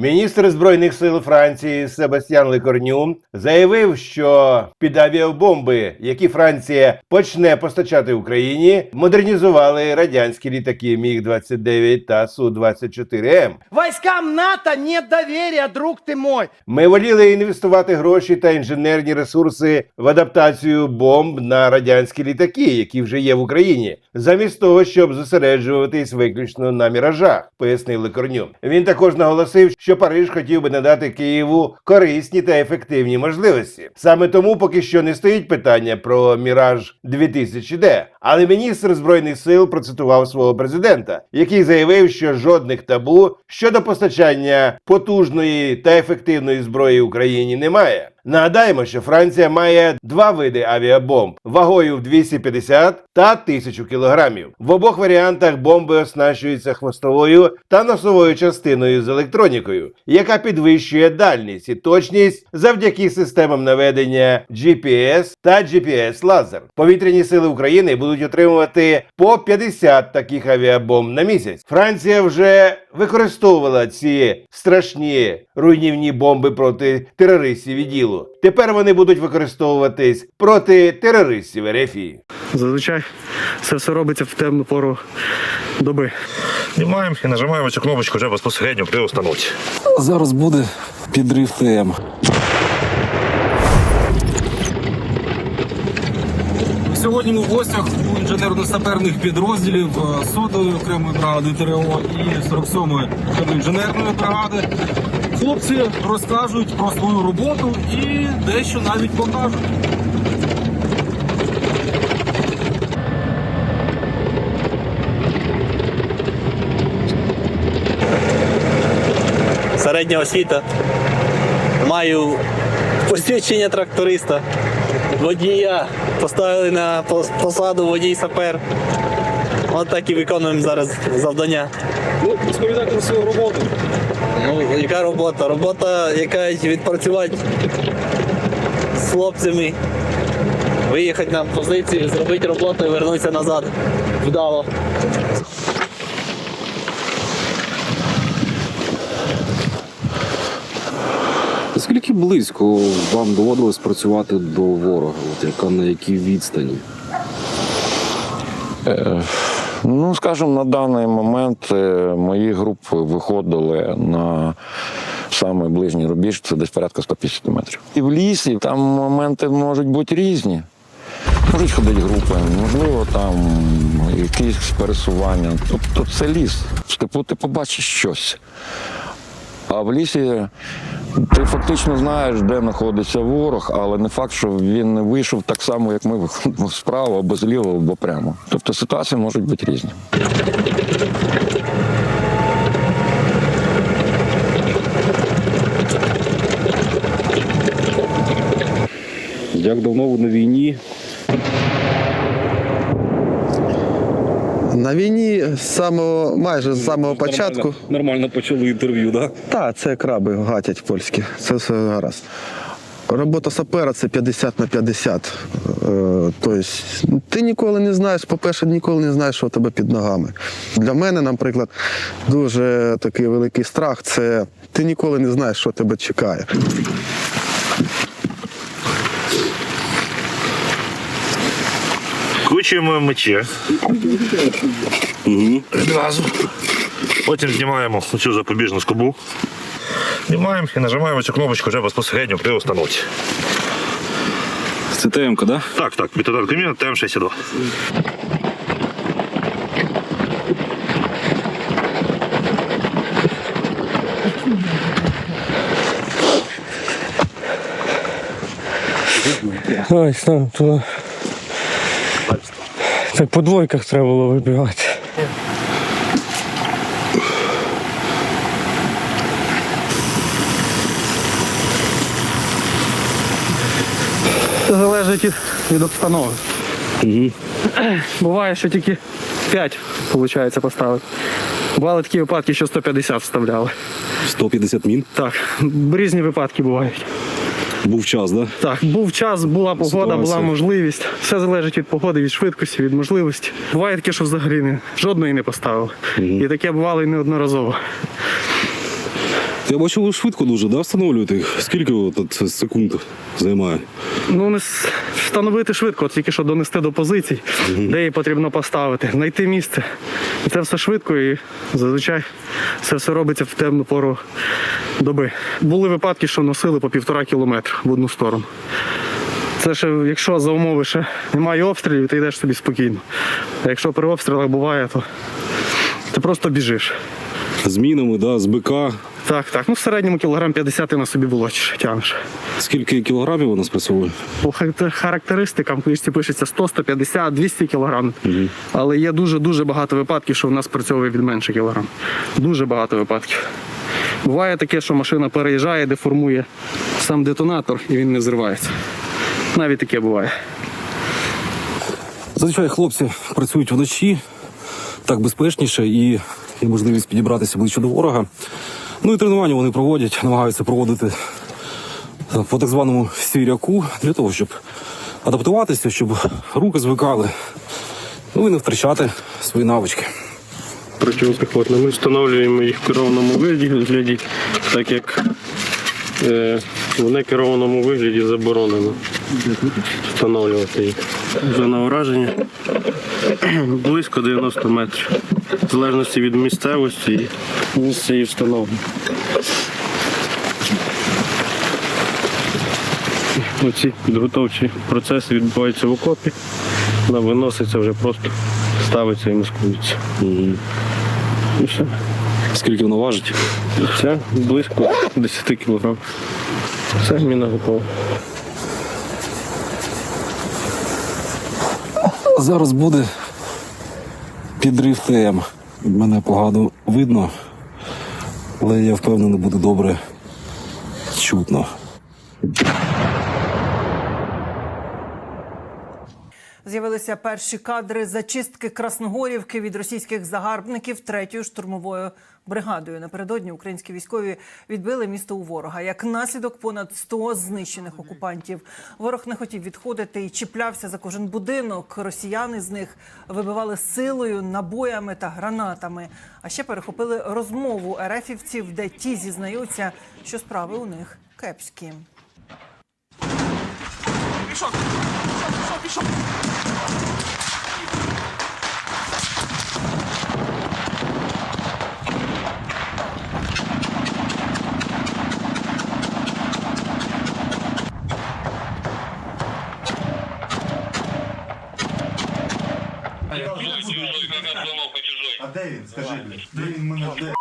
Міністр збройних сил Франції Себастьян Лекорню заявив, що під авіабомби, які Франція почне постачати Україні, модернізували радянські літаки Міг 29 та Су 24 М. Войскам НАТО нет доверия, друг ты мой. Ми воліли інвестувати гроші та інженерні ресурси в адаптацію бомб на радянські літаки, які вже є в Україні, замість того, щоб зосереджуватись виключно на міражах, пояснив Лекорню. Він також наголосив, що Париж хотів би надати Києву корисні та ефективні можливості. Саме тому поки що не стоїть питання про міраж 2000D. Але міністр збройних сил процитував свого президента, який заявив, що жодних табу щодо постачання потужної та ефективної зброї Україні немає. Нагадаємо, що Франція має два види авіабомб вагою в 250 та 1000 кілограмів. В обох варіантах бомби оснащуються хвостовою та носовою частиною з електронікою, яка підвищує дальність і точність завдяки системам наведення GPS та GPS лазер. Повітряні сили України будуть отримувати по 50 таких авіабомб на місяць. Франція вже використовувала ці страшні руйнівні бомби проти терористів і ділу. Тепер вони будуть використовуватись проти терористів Ерефії. Зазвичай це все робиться в темну пору доби. Знімаємо і нажимаємо цю кнопочку вже безпосередньо при установці. Зараз буде підрив ТМ. Сьогодні ми в гостях у інженерно-саперних підрозділів е, сотої окремої бригади ТРО і 47-ї інженерної бригади. Хлопці розкажуть про свою роботу і дещо навіть покажуть. середня освіта. Маю посвідчення тракториста. Водія поставили на посаду водій сапер. От так і виконуємо зараз завдання. Ну, розповідайте про свою роботу. Ну, яка робота? Робота, яка відпрацювати з хлопцями, виїхати на позицію, зробити роботу і вернутися назад. Вдало. Наскільки близько вам доводилось працювати до ворога? От яка на якій відстані? Ну, скажімо, на даний момент е, мої групи виходили на самий ближній рубіж, це десь порядка 150 метрів. І в лісі там моменти можуть бути різні. Можуть ходити групи, можливо, там якісь пересування. Тобто це ліс. В степу ти побачиш щось. А в лісі ти фактично знаєш, де знаходиться ворог, але не факт, що він не вийшов так само, як ми виходимо справа, або зліва, або прямо. Тобто ситуації можуть бути різні. Як давно ви на війні? На війні з самого майже з самого початку. Нормально, нормально почали інтерв'ю, так? Так, це краби гатять польські. Це все гаразд. Робота сапера це 50 на 50. Е, Тобто ти ніколи не знаєш, по-перше, ніколи не знаєш, що у тебе під ногами. Для мене, наприклад, дуже такий великий страх це ти ніколи не знаєш, що тебе чекає. Вкручуємо мечі. Угу. Відразу. Потім знімаємо цю запобіжну скобу. Знімаємо і нажимаємо цю кнопочку вже безпосередньо при установці. Це ТМ, так? Так, так, методор Каміна ТМ-62. Ой, там туди. Так по двойках треба було вибігати. Це залежить від, від обстановки. Угу. Буває, що тільки 5 виходить поставити. Бували такі випадки, що 150 вставляли. 150 мін. Так, різні випадки бувають. Був час, так? Так, був час, була погода, Ситуація. була можливість. Все залежить від погоди, від швидкості, від можливості. Буває таке, що взагалі не, жодної не поставив. І таке бувало і неодноразово. Я бачу, ви швидко дуже, да, встановлюєте їх? Скільки от, секунд займає? Ну, не встановити швидко, тільки що донести до позицій, де її потрібно поставити, знайти місце. І це все швидко і зазвичай це все робиться в темну пору доби. Були випадки, що носили по півтора кілометра в одну сторону. Це ще, якщо за умови ще немає обстрілів, ти йдеш собі спокійно. А якщо при обстрілах буває, то ти просто біжиш. Змінами, да, з БК. Так, так. Ну в середньому кілограм 50 ти на собі волочиш, тягнеш. Скільки кілограмів вона спрацьовує? По характеристикам в книжці пишеться 100, 150, 200 кілограм. Але є дуже-дуже багато випадків, що в нас працьовує від менше кілограм. Дуже багато випадків. Буває таке, що машина переїжджає, деформує сам детонатор і він не зривається. Навіть таке буває. Зазвичай хлопці працюють вночі, так безпечніше і є можливість підібратися ближче до ворога. Ну і тренування вони проводять, намагаються проводити е, по так званому сіряку для того, щоб адаптуватися, щоб руки звикали, ну і не втрачати свої навички. протипіхотно. Ми встановлюємо їх в керованому вигляді, так як е, в некерованому вигляді заборонено встановлювати їх. Зона ураження близько 90 метрів. В залежності від місцевості місця її встановлення. Оці підготовчі процеси відбуваються в окопі. Вона виноситься вже просто ставиться і маскується. І все. Скільки вона важить? Це близько 10 кг. Все, міна готова. Зараз буде підрив ТМ. Мене погано видно, але я впевнений, буде добре чутно. З'явилися перші кадри зачистки Красногорівки від російських загарбників третьою штурмовою бригадою. Напередодні українські військові відбили місто у ворога. Як наслідок, понад 100 знищених окупантів. Ворог не хотів відходити і чіплявся за кожен будинок. Росіяни з них вибивали силою, набоями та гранатами. А ще перехопили розмову ерефівців, де ті зізнаються, що справи у них кепські. А де він? Скажи, де він мене де?